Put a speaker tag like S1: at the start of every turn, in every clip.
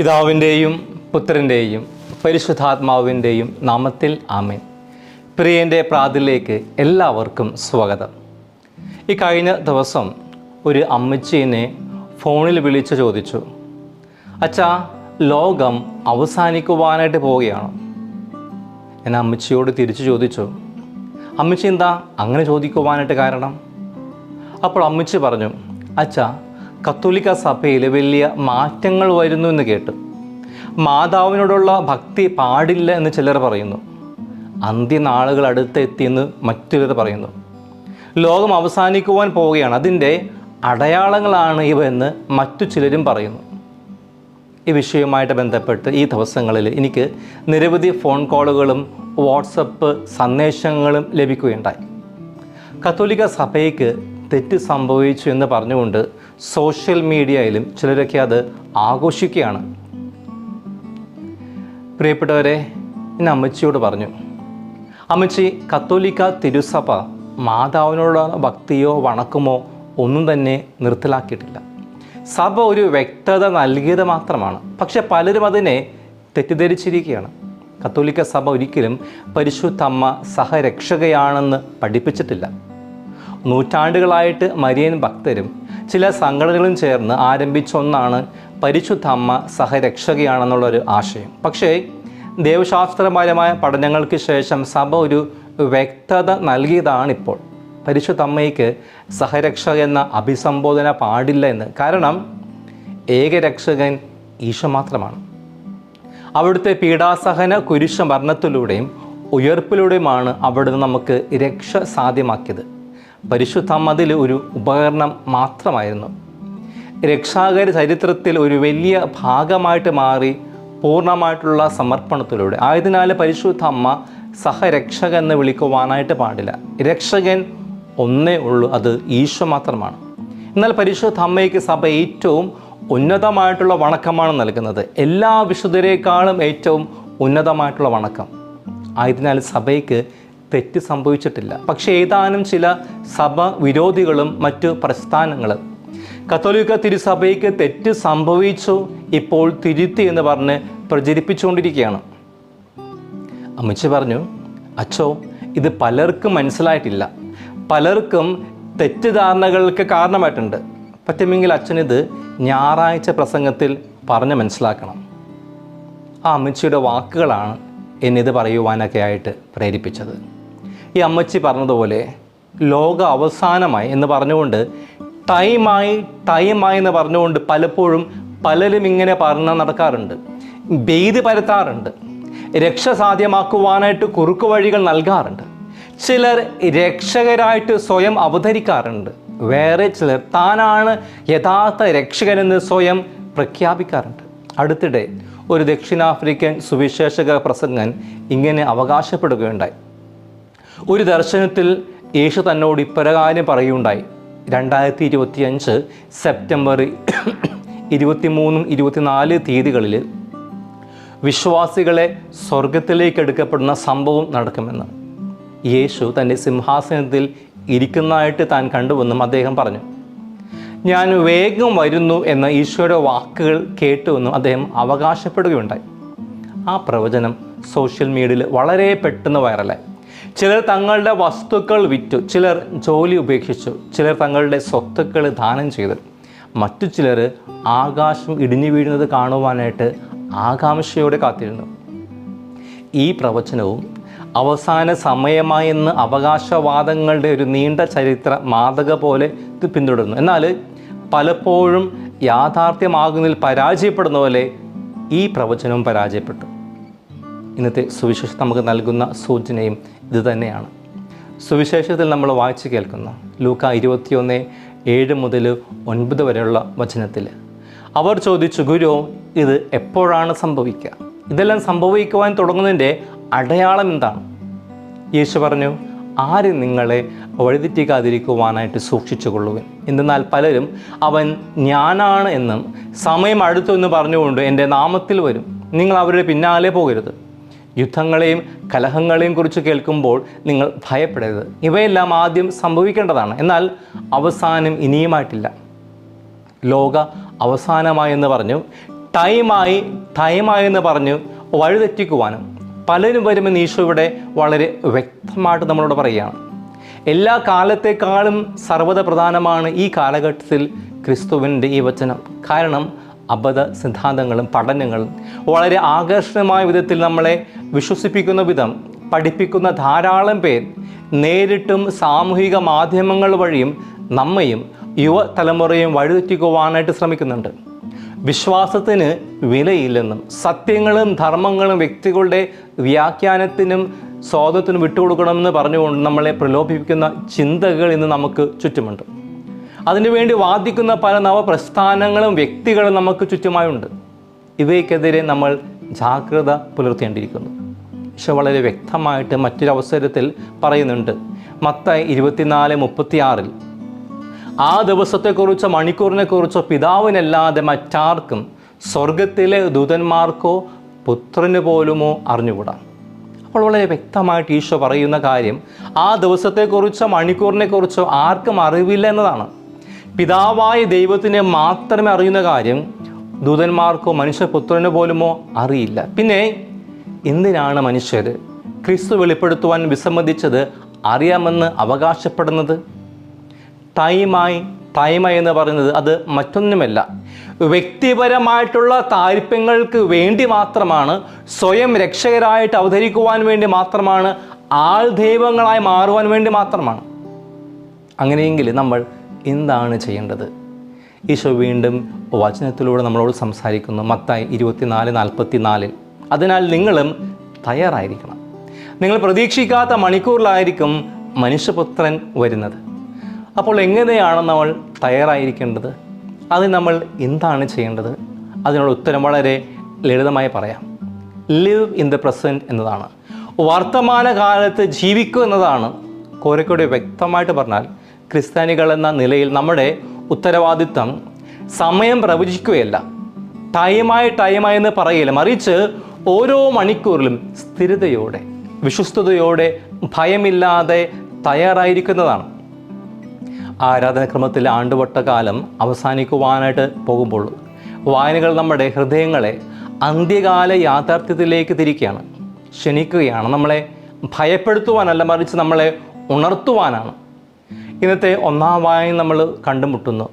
S1: പിതാവിന്റെയും പുത്രന്റെയും പരിശുദ്ധാത്മാവിന്റെയും നാമത്തിൽ ആമേൻ. പ്രിയന്റെ പ്രാതിലേക്ക് എല്ലാവർക്കും സ്വാഗതം. ഈ കഴിഞ്ഞ ദിവസം ഒരു അമ്മച്ചീനെ ഫോണിൽ വിളിച്ച് ചോദിച്ചു അച്ഛാ ലോകം അവസാനിക്കുവാനായിട്ട് പോവുകയാണ്? എന്നെ അമ്മച്ചിയോട് തിരിച്ചു ചോദിച്ചു അമ്മച്ചി എന്താ അങ്ങനെ ചോദിക്കുവാനായിട്ട് കാരണം? അപ്പോൾ അമ്മച്ചി പറഞ്ഞു അച്ഛാ കത്തോലിക്ക സഭയിൽ വലിയ മാറ്റങ്ങൾ വരുന്നു എന്ന് കേട്ടു. മാതാവിനോടുള്ള ഭക്തി പാടില്ല എന്ന് ചിലർ പറയുന്നു. അന്ത്യനാളുകൾ അടുത്തെത്തിയെന്ന് മറ്റൊരു പറയുന്നു. ലോകം അവസാനിക്കുവാൻ പോവുകയാണ്. അതിന്റെ അടയാളങ്ങളാണ് ഇവ എന്ന് മറ്റു ചിലരും പറയുന്നു. ഈ വിഷയവുമായിട്ട് ബന്ധപ്പെട്ട് ഈ ദിവസങ്ങളിൽ എനിക്ക് നിരവധി ഫോൺ കോളുകളും വാട്സപ്പ് സന്ദേശങ്ങളും ലഭിക്കുകയുണ്ടായി. കത്തോലിക്ക സഭയ്ക്ക് തെറ്റ് സംഭവിച്ചു എന്ന് പറഞ്ഞുകൊണ്ട് സോഷ്യൽ മീഡിയയിലും ചിലരൊക്കെ അത് ആഘോഷിക്കുകയാണ്. പ്രിയപ്പെട്ടവരെ ഇന്ന് അമ്മച്ചിയോട് പറഞ്ഞു അമ്മച്ചി കത്തോലിക്ക തിരുസഭ മാതാവിനോടുള്ള ഭക്തിയോ വണക്കമോ ഒന്നും തന്നെ നിർത്തലാക്കിയിട്ടില്ല. സഭ ഒരു വ്യക്തത നൽകിയത് മാത്രമാണ്. പക്ഷെ പലരും അതിനെ തെറ്റിദ്ധരിച്ചിരിക്കുകയാണ്. കത്തോലിക്ക സഭ ഒരിക്കലും പരിശുദ്ധമ്മ സഹരക്ഷകയാണെന്ന് പഠിപ്പിച്ചിട്ടില്ല. നൂറ്റാണ്ടുകളായിട്ട് മരിയൻ ഭക്തരും ചില സംഘടനകളും ചേർന്ന് ആരംഭിച്ച ഒന്നാണ് പരിശുദ്ധ അമ്മ സഹരക്ഷകയാണെന്നുള്ളൊരു ആശയം. പക്ഷേ ദേവശാസ്ത്രപരമായ പഠനങ്ങൾക്ക് ശേഷം സഭ ഒരു വ്യക്തത നൽകിയതാണിപ്പോൾ. പരിശുദ്ധ അമ്മയ്ക്ക് സഹരക്ഷക എന്ന അഭിസംബോധന പാടില്ല എന്ന്. കാരണം ഏകരക്ഷകൻ ഈശോ മാത്രമാണ്. അവിടുത്തെ പീഡാസഹന കുരിശ മരണത്തിലൂടെയും ഉയർപ്പിലൂടെയുമാണ് അവിടുന്ന് നമുക്ക് രക്ഷ സാധ്യമാക്കിയത്. പരിശുദ്ധ മതിൽ ഒരു ഉപകരണം മാത്രമായിരുന്നു. രക്ഷാകര ചരിത്രത്തിൽ ഒരു വലിയ ഭാഗമായിട്ട് മാറി പൂർണമായിട്ടുള്ള സമർപ്പണത്തിലൂടെ. ആയതിനാൽ പരിശുദ്ധ അമ്മ സഹരക്ഷകൻ എന്ന് വിളിക്കുവാനായിട്ട് പാടില്ല. രക്ഷകൻ ഒന്നേ ഉള്ളൂ അത് ഈശോ മാത്രമാണ്. എന്നാൽ പരിശുദ്ധ അമ്മയ്ക്ക് സഭ ഏറ്റവും ഉന്നതമായിട്ടുള്ള വണക്കമാണ് നൽകുന്നത്. എല്ലാ വിശുദ്ധരേക്കാളും ഏറ്റവും ഉന്നതമായിട്ടുള്ള വണക്കം. ആയതിനാൽ സഭയ്ക്ക് തെറ്റ് സംഭവിച്ചിട്ടില്ല. പക്ഷേ ഏതാനും ചില സഭ വിരോധികളും മറ്റു പ്രസ്ഥാനങ്ങളും. കത്തോലിക്ക തിരുസഭയ്ക്ക് തെറ്റ് സംഭവിച്ചു ഇപ്പോൾ തിരുത്തി എന്ന് പറഞ്ഞ് പ്രചരിപ്പിച്ചുകൊണ്ടിരിക്കുകയാണ്. അമ്മച്ചി പറഞ്ഞു അച്ചോ ഇത് പലർക്കും മനസ്സിലായിട്ടില്ല. പലർക്കും തെറ്റിദ്ധാരണകൾക്ക് കാരണമായിട്ടുണ്ട്. പറ്റുമെങ്കിൽ അച്ഛനിത് ഞായറാഴ്ച പ്രസംഗത്തിൽ പറഞ്ഞ് മനസ്സിലാക്കണം. ആ അമ്മച്ചിയുടെ വാക്കുകളാണ് എന്നിത് പറയുവാനൊക്കെ ആയിട്ട് പ്രേരിപ്പിച്ചത്. ഈ അമ്മച്ചി പറഞ്ഞതുപോലെ ലോക അവസാനമായി എന്ന് പറഞ്ഞുകൊണ്ട് ടൈമായി ടൈമായി എന്ന് പറഞ്ഞുകൊണ്ട് പലപ്പോഴും പലരും ഇങ്ങനെ പറഞ്ഞ നടക്കാറുണ്ട്. ഭീതി പരത്താറുണ്ട്. രക്ഷ സാധ്യമാക്കുവാനായിട്ട് കുറുക്കു വഴികൾ നൽകാറുണ്ട്. ചിലർ രക്ഷകരായിട്ട് സ്വയം അവതരിക്കാറുണ്ട്. വേറെ ചിലർ താനാണ് യഥാർത്ഥ രക്ഷകനെന്ന് സ്വയം പ്രഖ്യാപിക്കാറുണ്ട്. അടുത്തിടെ ഒരു ദക്ഷിണാഫ്രിക്കൻ സുവിശേഷക പ്രസംഗൻ ഇങ്ങനെ അവകാശപ്പെടുകയുണ്ടായി. ഒരു ദർശനത്തിൽ യേശു തന്നോട് ഇപ്രകാരം പറയുകയുണ്ടായി. രണ്ടായിരത്തി ഇരുപത്തിയഞ്ച് സെപ്റ്റംബർ ഇരുപത്തിമൂന്നും ഇരുപത്തിനാല് തീയതികളിൽ വിശ്വാസികളെ സ്വർഗത്തിലേക്ക് എടുക്കപ്പെടുന്ന സംഭവം നടക്കുമെന്ന്. യേശു തന്റെ സിംഹാസനത്തിൽ ഇരിക്കുന്നതായിട്ട് താൻ കണ്ടുവെന്നും അദ്ദേഹം പറഞ്ഞു. ഞാൻ വേഗം വരുന്നു എന്ന ഈശോയുടെ വാക്കുകൾ കേട്ടുവെന്നും അദ്ദേഹം അവകാശപ്പെടുകയുണ്ടായി. ആ പ്രവചനം സോഷ്യൽ മീഡിയയിൽ വളരെ പെട്ടെന്ന് വൈറലായി. ചിലർ തങ്ങളുടെ വസ്തുക്കൾ വിറ്റു ചിലർ ജോലി ഉപേക്ഷിച്ചു ചിലർ തങ്ങളുടെ സ്വത്തുക്കൾ ദാനം ചെയ്തു. മറ്റു ചിലർ ആകാശം ഇടിഞ്ഞു വീഴുന്നത് കാണുവാനായിട്ട് ആകാംക്ഷയോടെ കാത്തിരുന്നു. ഈ പ്രവചനവും അവസാന സമയമായെന്ന് അവകാശവാദങ്ങളുടെ ഒരു നീണ്ട ചരിത്ര മാതക പോലെ ഇത് പിന്തുടരുന്നു. എന്നാൽ പലപ്പോഴും യാഥാർത്ഥ്യമാകുന്നതിൽ പരാജയപ്പെടുന്ന പോലെ ഈ പ്രവചനവും പരാജയപ്പെട്ടു. ഇന്നത്തെ സുവിശേഷം നമുക്ക് നൽകുന്ന സൂചനയും ഇത് തന്നെയാണ് സുവിശേഷത്തിൽ നമ്മൾ വായിച്ചു കേൾക്കുന്നു. ലൂക്ക ഇരുപത്തിയൊന്ന് ഏഴ് മുതൽ ഒൻപത് വരെയുള്ള വചനത്തിൽ. അവർ ചോദിച്ചു ഗുരു ഇത് എപ്പോഴാണ് സംഭവിക്കുക? ഇതെല്ലാം സംഭവിക്കുവാൻ തുടങ്ങുന്നതിന്റെ അടയാളം എന്താണ്? യേശു പറഞ്ഞു ആരും നിങ്ങളെ വഴിതെറ്റിക്കാതിരിക്കുവാനായിട്ട് സൂക്ഷിച്ചു കൊള്ളുവൻ എന്തെന്നാൽ പലരും അവൻ ഞാനാണ് എന്നും സമയം അടുത്തു എന്ന് പറഞ്ഞുകൊണ്ട് എന്റെ നാമത്തിൽ വരും. നിങ്ങൾ അവരുടെ പിന്നാലെ പോകരുത്. യുദ്ധങ്ങളെയും കലഹങ്ങളെയും കുറിച്ച് കേൾക്കുമ്പോൾ നിങ്ങൾ ഭയപ്പെടരുത്. ഇവയെല്ലാം ആദ്യം സംഭവിക്കേണ്ടതാണ്. എന്നാൽ അവസാനം ഇനിയുമായിട്ടില്ല. ലോക അവസാനമായി എന്ന് പറഞ്ഞു ടൈമായി ടൈമായി എന്ന് പറഞ്ഞു വഴിതെറ്റിക്കുവാനും പലരും വരുമെന്ന് ഈശോ ഇവിടെ വളരെ വ്യക്തമായിട്ട് നമ്മളോട് പറയുകയാണ്. എല്ലാ കാലത്തെക്കാളും സർവത പ്രധാനമാണ് ഈ കാലഘട്ടത്തിൽ ക്രിസ്തുവിന്റെ ഈ വചനം. കാരണം അബദ്ധ സിദ്ധാന്തങ്ങളും പഠനങ്ങളും വളരെ ആകർഷണമായ വിധത്തിൽ നമ്മളെ വിശ്വസിപ്പിക്കുന്ന വിധം പഠിപ്പിക്കുന്ന ധാരാളം പേർ നേരിട്ടും സാമൂഹിക മാധ്യമങ്ങൾ വഴിയും നമ്മയും യുവതലമുറയും വഴിതെറ്റിക്കുവാനായിട്ട് ശ്രമിക്കുന്നുണ്ട്. വിശ്വാസത്തിന് വിലയില്ലെന്നും സത്യങ്ങളും ധർമ്മങ്ങളും വ്യക്തികളുടെ വ്യാഖ്യാനത്തിനും സ്വാതന്ത്ര്യത്തിനും വിട്ടുകൊടുക്കണമെന്ന് പറഞ്ഞുകൊണ്ട് നമ്മളെ പ്രലോഭിപ്പിക്കുന്ന ചിന്തകൾ ഇന്ന് നമുക്ക് ചുറ്റുമുണ്ട്. അതിനുവേണ്ടി വാദിക്കുന്ന പല നവപ്രസ്ഥാനങ്ങളും വ്യക്തികളും നമുക്ക് ചുറ്റുമായുണ്ട്. ഇവയ്ക്കെതിരെ നമ്മൾ ജാഗ്രത പുലർത്തേണ്ടിയിരിക്കുന്നു. പക്ഷെ വളരെ വ്യക്തമായിട്ട് മറ്റൊരവസരത്തിൽ പറയുന്നുണ്ട്. മത്തായി ഇരുപത്തിനാല് മുപ്പത്തിയാറിൽ ആ ദിവസത്തെക്കുറിച്ചോ മണിക്കൂറിനെക്കുറിച്ചോ പിതാവിനല്ലാതെ മറ്റാർക്കും സ്വർഗത്തിലെ ദൂതന്മാർക്കോ പുത്രന് പോലുമോ അറിഞ്ഞുകൂടാ? അപ്പോൾ വളരെ വ്യക്തമായിട്ട് ഈശോ പറയുന്ന കാര്യം ആ ദിവസത്തെക്കുറിച്ചോ മണിക്കൂറിനെക്കുറിച്ചോ ആർക്കും അറിവില്ല എന്നതാണ്. പിതാവായ ദൈവത്തിനെ മാത്രമേ അറിയുന്ന കാര്യം ദൂതന്മാർക്കോ മനുഷ്യപുത്രന് പോലുമോ അറിയില്ല. പിന്നെ എന്തിനാണ് മനുഷ്യർ ക്രിസ്തു വെളിപ്പെടുത്തുവാൻ വിസമ്മതിച്ചത് അറിയാമെന്ന് അവകാശപ്പെടുന്നത്? ടൈമായി ടൈമായി എന്ന് പറയുന്നത് അത് മറ്റൊന്നുമല്ല. വ്യക്തിപരമായിട്ടുള്ള താല്പര്യങ്ങൾക്ക് വേണ്ടി മാത്രമാണ് സ്വയം രക്ഷകരായിട്ട് അവതരിക്കുവാൻ വേണ്ടി മാത്രമാണ് ആൾ ദൈവങ്ങളായി മാറുവാൻ വേണ്ടി മാത്രമാണ്. അങ്ങനെയെങ്കിൽ നമ്മൾ എന്താണ് ചെയ്യേണ്ടത്? ഈശോ വീണ്ടും വചനത്തിലൂടെ നമ്മളോട് സംസാരിക്കുന്നു. മത്തായി ഇരുപത്തിനാല് നാൽപ്പത്തി നാലിൽ അതിനാൽ നിങ്ങളും തയ്യാറായിരിക്കണം. നിങ്ങൾ പ്രതീക്ഷിക്കാത്ത മണിക്കൂറിലായിരിക്കും മനുഷ്യപുത്രൻ വരുന്നത്. അപ്പോൾ എങ്ങനെയാണ് നമ്മൾ തയ്യാറായിരിക്കേണ്ടത്? അത് നമ്മൾ എന്താണ് ചെയ്യേണ്ടത്? അതിനുള്ള ഉത്തരം വളരെ ലളിതമായി പറയാം. ലിവ് ഇൻ ദ പ്രസന്റ് എന്നതാണ്. വർത്തമാനകാലത്ത് ജീവിക്കുക എന്നതാണ്. കോരക്കോടെ വ്യക്തമായിട്ട് പറഞ്ഞാൽ ക്രിസ്ത്യാനികൾ എന്ന നിലയിൽ നമ്മുടെ ഉത്തരവാദിത്തം സമയം പ്രവചിക്കുകയല്ല. ടൈമായി ടൈമായി എന്ന് പറയില്ല മറിച്ച് ഓരോ മണിക്കൂറിലും സ്ഥിരതയോടെ വിശ്വസ്തയോടെ ഭയമില്ലാതെ തയ്യാറായിരിക്കുന്നതാണ്. ആരാധനക്രമത്തിൽ ആണ്ടുവട്ടകാലം അവസാനിക്കുവാനായിട്ട് പോകുമ്പോൾ വായനകൾ നമ്മുടെ ഹൃദയങ്ങളെ അന്ത്യകാല യാഥാർത്ഥ്യത്തിലേക്ക് തിരിക്കുകയാണ്. ക്ഷണിക്കുകയാണ്. നമ്മളെ ഭയപ്പെടുത്തുവാനല്ല മറിച്ച് നമ്മളെ ഉണർത്തുവാനാണ്. ഇന്നത്തെ ഒന്നാം വായന നമ്മൾ കണ്ടുമുട്ടുന്നു.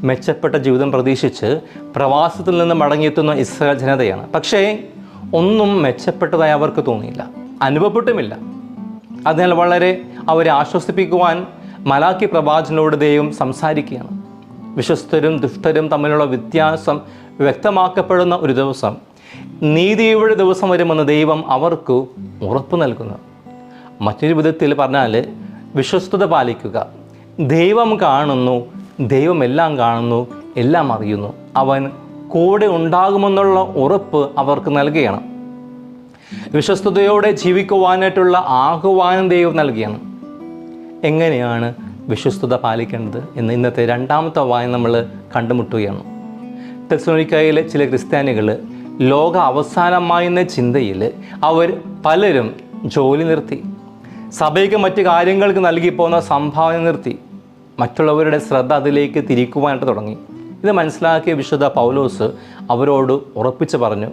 S1: മെച്ചപ്പെട്ട ജീവിതം പ്രതീക്ഷിച്ച് പ്രവാസത്തിൽ നിന്ന് മടങ്ങിയെത്തുന്ന ഇസ്രായേൽ ജനതയാണ്. പക്ഷേ ഒന്നും മെച്ചപ്പെട്ടതായി അവർക്ക് തോന്നിയില്ല. അനുഭവപ്പെട്ടുമില്ല. അതിനാൽ വളരെ അവരെ ആശ്വസിപ്പിക്കുവാൻ മലാക്കി പ്രവാചനോട് ദൈവം സംസാരിക്കുകയാണ്. വിശ്വസ്തരും ദുഷ്ടരും തമ്മിലുള്ള വ്യത്യാസം വ്യക്തമാക്കപ്പെടുന്ന ഒരു ദിവസം നീതിയുടെ ദിവസം വരുമെന്ന് ദൈവം അവർക്ക് ഉറപ്പ് നൽകുന്നു. മറ്റൊരു വിധത്തിൽ പറഞ്ഞാൽ വിശ്വസ്തത പാലിക്കുക. ദൈവം കാണുന്നു ദൈവം എല്ലാം കാണുന്നു എല്ലാം അറിയുന്നു. അവൻ കൂടെ ഉണ്ടാകുമെന്നുള്ള ഉറപ്പ് അവർക്ക് നൽകുകയാണ്. വിശ്വസ്തയോടെ ജീവിക്കുവാനായിട്ടുള്ള ആഹ്വാനം ദൈവം നൽകിയാണ് എങ്ങനെയാണ് വിശ്വസ്തത പാലിക്കേണ്ടത് എന്ന് ഇന്നത്തെ രണ്ടാമത്തെ വായന നമ്മൾ കണ്ടുമുട്ടുകയാണ്. തെസ്സലോനിക്കായിലെ ചില ക്രിസ്ത്യാനികൾ ലോക അവസാനമായെന്ന ചിന്തയിൽ അവർ പലരും ജോലി നിർത്തി സഭയ്ക്ക് മറ്റ് കാര്യങ്ങൾക്ക് നൽകി പോകുന്ന സംഭാവന നിർത്തി മറ്റുള്ളവരുടെ ശ്രദ്ധ അതിലേക്ക് തിരിക്കുവാനായിട്ട് തുടങ്ങി. ഇത് മനസ്സിലാക്കിയ വിശുദ്ധ പൗലോസ് അവരോട് ഉറപ്പിച്ച് പറഞ്ഞു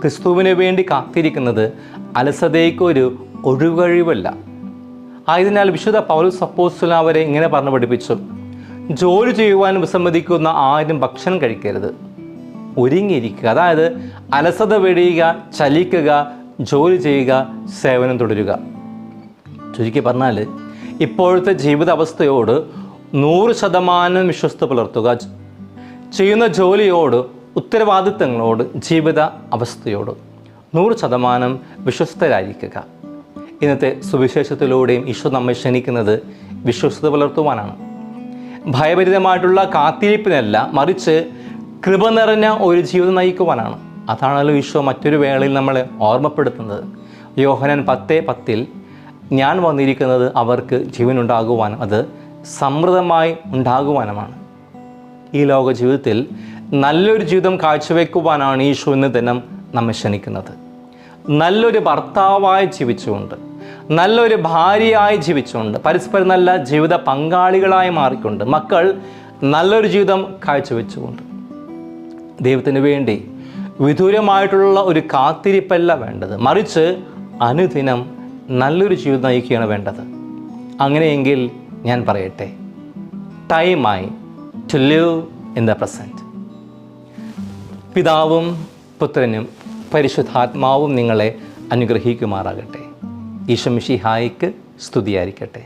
S1: ക്രിസ്തുവിന് വേണ്ടി കാത്തിരിക്കുന്നത് അലസതയ്ക്കൊരു ഒഴുകഴിവല്ല ആയതിനാൽ വിശുദ്ധ പൗലോസ് അപ്പോസ്തലൻ അവരെ ഇങ്ങനെ പറഞ്ഞു പഠിപ്പിച്ചു ജോലി ചെയ്യുവാൻ വിസമ്മതിക്കുന്ന ആരും ഭക്ഷണം കഴിക്കരുത്. ഒരുങ്ങിയിരിക്കുക അതായത് അലസത വെടിയുക ചലിക്കുക ജോലി ചെയ്യുക സേവനം തുടരുക. ചുരുക്കി പറഞ്ഞാൽ ഇപ്പോഴത്തെ ജീവിത അവസ്ഥയോട് നൂറ് ശതമാനം വിശ്വസ്ത പുലർത്തുക ചെയ്യുന്ന ജോലിയോട് ഉത്തരവാദിത്തങ്ങളോട് ജീവിത അവസ്ഥയോട് നൂറ് ശതമാനം വിശ്വസ്തരായിരിക്കുക. ഇന്നത്തെ സുവിശേഷത്തിലൂടെയും ഈശോ നമ്മെ ക്ഷണിക്കുന്നത് വിശ്വസ്തത പുലർത്തുവാനാണ്. ഭയഭരിതമായിട്ടുള്ള കാത്തിരിപ്പിനല്ല മറിച്ച് കൃപ നിറഞ്ഞ ഒരു ജീവിതം നയിക്കുവാനാണ്. അതാണല്ലോ ഈശോ മറ്റൊരു വേളയിൽ നമ്മളെ ഓർമ്മപ്പെടുത്തുന്നത്. യോഹനൻ പത്തേ പത്തിൽ ഞാൻ വന്നിരിക്കുന്നത് അവർക്ക് ജീവനുണ്ടാകുവാനും അത് സമൃദ്ധമായി ഉണ്ടാകുവാനുമാണ്. ഈ ലോക ജീവിതത്തിൽ നല്ലൊരു ജീവിതം കാഴ്ചവെക്കുവാനാണ് ഈശോ ഇന്ന് ദിനം നമ്മെ ക്ഷണിക്കുന്നത്. നല്ലൊരു ഭർത്താവായി ജീവിച്ചുകൊണ്ട് നല്ലൊരു ഭാര്യയായി ജീവിച്ചുകൊണ്ട് പരസ്പരം നല്ല ജീവിത പങ്കാളികളായി മാറിക്കൊണ്ട് മക്കൾ നല്ലൊരു ജീവിതം കാഴ്ചവെച്ചുകൊണ്ട്. ദൈവത്തിന് വേണ്ടി വിദൂരമായിട്ടുള്ള ഒരു കാത്തിരിപ്പല്ല വേണ്ടത്. മറിച്ച് അനുദിനം നല്ലൊരു ജീവിതം നയിക്കുകയാണ് വേണ്ടത്. അങ്ങനെയെങ്കിൽ ഞാൻ പറയട്ടെ. ടൈമായി to live in the present പിതാവും പുത്രനും പരിശുദ്ധാത്മാവും നിങ്ങളെ അനുഗ്രഹിക്കുമാറാകട്ടെ. ഈശമിഷി ഹായിക്ക് സ്തുതിയായിരിക്കട്ടെ.